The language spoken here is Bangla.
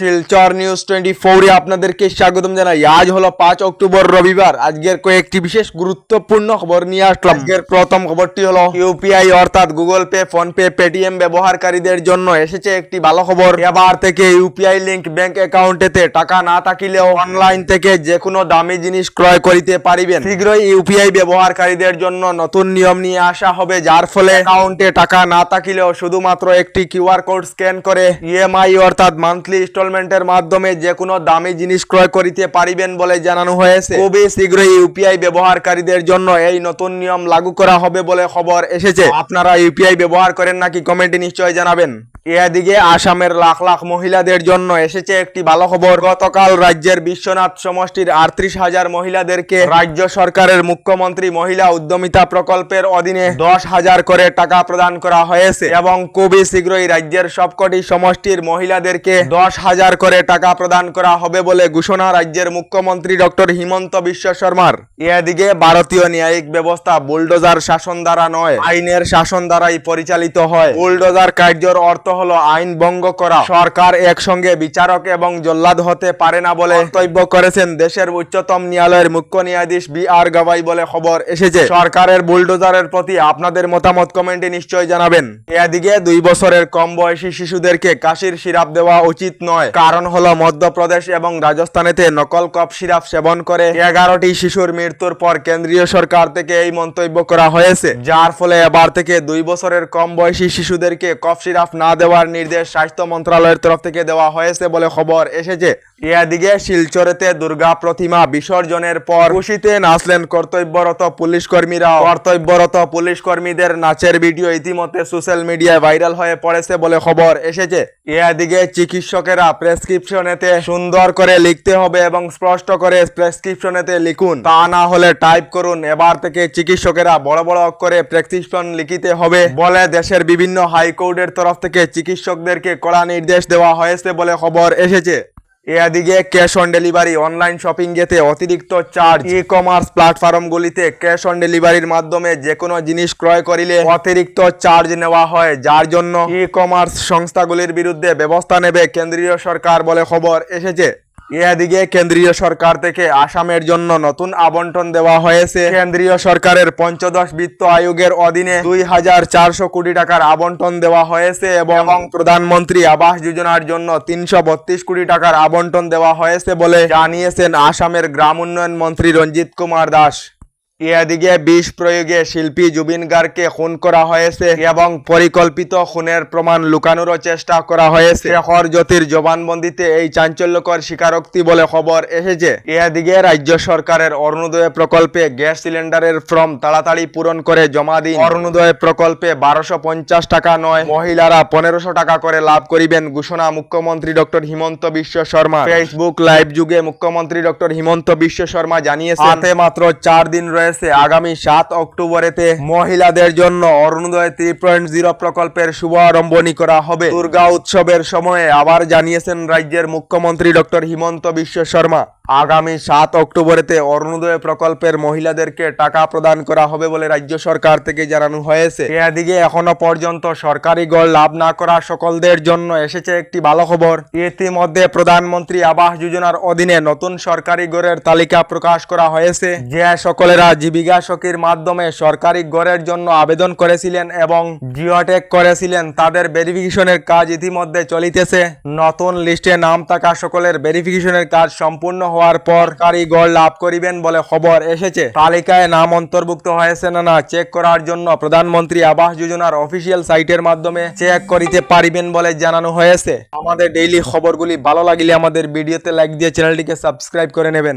শিলচর নিউজ টোয়েন্টি ফোরে আপনাদেরকে স্বাগতম জানাই। আজ হলো পাঁচ অক্টোবর, রবিবার। আজকের কয়েকটি বিশেষ গুরুত্বপূর্ণ খবর নিয়ে আসলাম। আজকের প্রথম খবরটি হলো, ইউপিআই অর্থাৎ Google pay, PhonePe, Paytm ব্যবহারকারীদের জন্য এসেছে একটি ভালো খবর। এবার থেকে ইউপিআই লিংক ব্যাংক অ্যাকাউন্টেতে টাকা না থাকিলেও অনলাইন থেকে যে কোনো দামি জিনিস ক্রয় করিতে পারিবেন। শীঘ্রই ইউপিআই ব্যবহারকারীদের জন্য নতুন নিয়ম নিয়ে আসা হবে, যার ফলে অ্যাকাউন্টে টাকা না থাকিলেও শুধুমাত্র একটি কিউআর কোড স্ক্যান করে ইএমআই অর্থাৎ মান্থলি ইনস্টলমেন্টের মাধ্যমে যে কোনো দামি জিনিস ক্রয় করিতে পারিবেন বলে জানানো হয়েছে। খুবই শীঘ্রই ইউপিআই ব্যবহারকারীদের জন্য এই নতুন নিয়ম লাগু করা হবে বলে খবর এসেছে। আপনারা ইউপিআই ব্যবহার করেন নাকি কমেন্টে নিশ্চয় জানাবেন। এদিকে আসামের লাখ লাখ মহিলাদের জন্য এসেছে একটি ভালো খবর। গতকাল রাজ্যের বিশ্বনাথ সমষ্টির আটত্রিশ হাজার মহিলাদেরকে রাজ্য সরকারের মুখ্যমন্ত্রী মহিলা উদ্যমিতা প্রকল্পের অধীনে দশ হাজার করে টাকা প্রদান করা হয়েছে এবং খুবই শীঘ্রই রাজ্যের সবকটি সমষ্টির মহিলাদেরকে দশ হাজার করে টাকা প্রদান করা হবে বলে ঘোষণা রাজ্যের মুখ্যমন্ত্রী ডক্টর হিমন্ত বিশ্ব শর্মার। এদিকে ভারতীয় ন্যায়িক ব্যবস্থা বুলডোজার শাসন দ্বারা নয়, আইনের শাসন দ্বারাই পরিচালিত হয়। বুলডোজার কার্যর অর্থ হলো আইন ভঙ্গ করা। সরকার একসঙ্গে বিচারক এবং জল্লাদ হতে পারে না বলে মন্তব্য করেছেন দেশের উচ্চতম ন্যায়ালয়ের মুখ্য ন্যায়াধীশ বি আর গাবাই বলে খবর এসেছে। সরকারের বুলডোজারের প্রতি আপনাদের মতামত কমেন্টে নিশ্চয় জানাবেন। এদিকে দুই বছরের কম বয়সী শিশুদেরকে কাশির সিরাপ দেওয়া উচিত নয়। কারণ হলো মধ্যপ্রদেশ এবং রাজস্থানেতে নকল কফ সিরাপ সেবন করে এগারোটি শিশুর মৃত্যুর পর কেন্দ্রীয় সরকার থেকে এই মন্তব্য করা হয়েছে। যার ফলে এবার থেকে দুই বছরের কম বয়সী শিশুদেরকে কফ সিরাপ না দেওয়ার নির্দেশ স্বাস্থ্য মন্ত্রণালয়ের তরফ থেকে দেওয়া হয়েছে বলে খবর এসেছে। এদিকে শিলচরেতে দুর্গা প্রতিমা বিসর্জনের পর খুশিতে নাচলেন কর্তব্যরত পুলিশ কর্মীরা কর্তব্যরত পুলিশ কর্মীদের নাচের ভিডিও ইতিমধ্যে সোশ্যাল মিডিয়ায় ভাইরাল হয়ে পড়েছে বলে খবর এসেছে। এদিকে চিকিৎসকেরা প্রেসক্রিপশনেতে সুন্দর করে লিখতে হবে এবং স্পষ্ট করে প্রেসক্রিপশনেতে লিখুন। তা না হলে টাইপ করুন। এবার থেকে চিকিৎসকেরা বড় বড় অক্ষরে প্রেসক্রিপশন লিখিতে হবে বলে দেশের বিভিন্ন হাইকোর্টের তরফ থেকে চিকিৎসকদেরকে কড়া নির্দেশ দেওয়া হয়েছে বলে খবর এসেছে। এদিকে cash on delivery online shopping গেতে অতিরিক্ত চার্জ ই কমার্স প্ল্যাটফর্মগুলিতে ক্যাশ অন ডেলিভারির মাধ্যমে যে কোনো জিনিস ক্রয় করিলে অতিরিক্ত চার্জ নেওয়া হয়, যার জন্য ই কমার্স সংস্থাগুলির বিরুদ্ধে ব্যবস্থা নেবে কেন্দ্রীয় সরকার বলে খবর এসেছে। এদিকে কেন্দ্রীয় সরকার থেকে আসামের জন্য নতুন আবন্টন দেওয়া হয়েছে। কেন্দ্রীয় সরকারের পঞ্চদশ বিত্ত আয়োগের অধীনে দুই হাজার চারশো কোটি টাকার আবন্টন দেওয়া হয়েছে এবং প্রধানমন্ত্রী আবাস যোজনার জন্য তিনশো বত্রিশ কোটি টাকার আবন্টন দেওয়া হয়েছে বলে জানিয়েছেন আসামের গ্রাম উন্নয়ন মন্ত্রী রঞ্জিত কুমার দাস। এদিকে বিষ প্রয়োগে শিল্পী জুবিন গার্গকে খুন করা হয়েছে এবং পরিকল্পিত খুনের প্রমাণ লুকানোরও চেষ্টা করা হয়েছে শেখর জ্যোতির জবানবন্দিতে এই চাঞ্চল্যকর স্বীকারোক্তি বলে খবর এসেছে এদিকে রাজ্য সরকারের অরুণোদয় প্রকল্পে গ্যাস সিলিন্ডারের ফর্ম তাড়াতাড়ি পূরণ করে জমা দিন। অরুণোদয় প্রকল্পে বারোশো পঞ্চাশ টাকা নয়, মহিলারা পনেরোশো টাকা করে লাভ করিবেন ঘোষণা মুখ্যমন্ত্রী doctor Himanta Biswa Sarma Facebook live যুগে মুখ্যমন্ত্রী ডক্টর হিমন্ত বিশ্ব শর্মা জানিয়েছে মাত্র চার দিন রয়েছে আগামী সাত অক্টোবরেতে মহিলাদের জন্য অরুণোদয় থ্রি পয়েন্ট জিরো প্রকল্পের শুভারম্ভনী করা হবে। দুর্গা উৎসবের সময়ে আবার জানিয়েছেন রাজ্যের মুখ্যমন্ত্রী ডক্টর হিমন্ত বিশ্ব শর্মা। আগামী সাত অক্টোবরেতে অরুণোদয় প্রকল্পের মহিলাদেরকে টাকা প্রদান করা হবে বলে রাজ্য সরকার থেকে জানানো হয়েছে। এদিকে এখনও পর্যন্ত সরকারি গড় লাভ না করা সকলদের জন্য এসেছে একটি ভালো খবর। ইতিমধ্যে প্রধানমন্ত্রী আবাস যোজনার অধীনে নতুন সরকারি গড়ের তালিকা প্রকাশ করা হয়েছে। যে সকলেরা জীবিকা সখীর মাধ্যমে সরকারি গড়ের জন্য আবেদন করেছিলেন এবং জিওটেক করেছিলেন, তাদের ভেরিফিকেশনের কাজ ইতিমধ্যে চলিতেছে। নতুন লিস্টে নাম থাকা সকলের ভেরিফিকেশনের কাজ সম্পূর্ণ হওয়ার পর কারিগর লাভ করিবেন বলে খবর এসেছে। তালিকায় নাম অন্তর্ভুক্ত হয়েছে না না চেক করার জন্য প্রধানমন্ত্রী আবাস যোজনার অফিসিয়াল সাইটের মাধ্যমে চেক করিতে পারিবেন বলে জানানো হয়েছে। আমাদের ডেইলি খবরগুলি ভালো লাগলে আমাদের ভিডিওতে লাইক দিয়ে চ্যানেলটিকে সাবস্ক্রাইব করে নেবেন।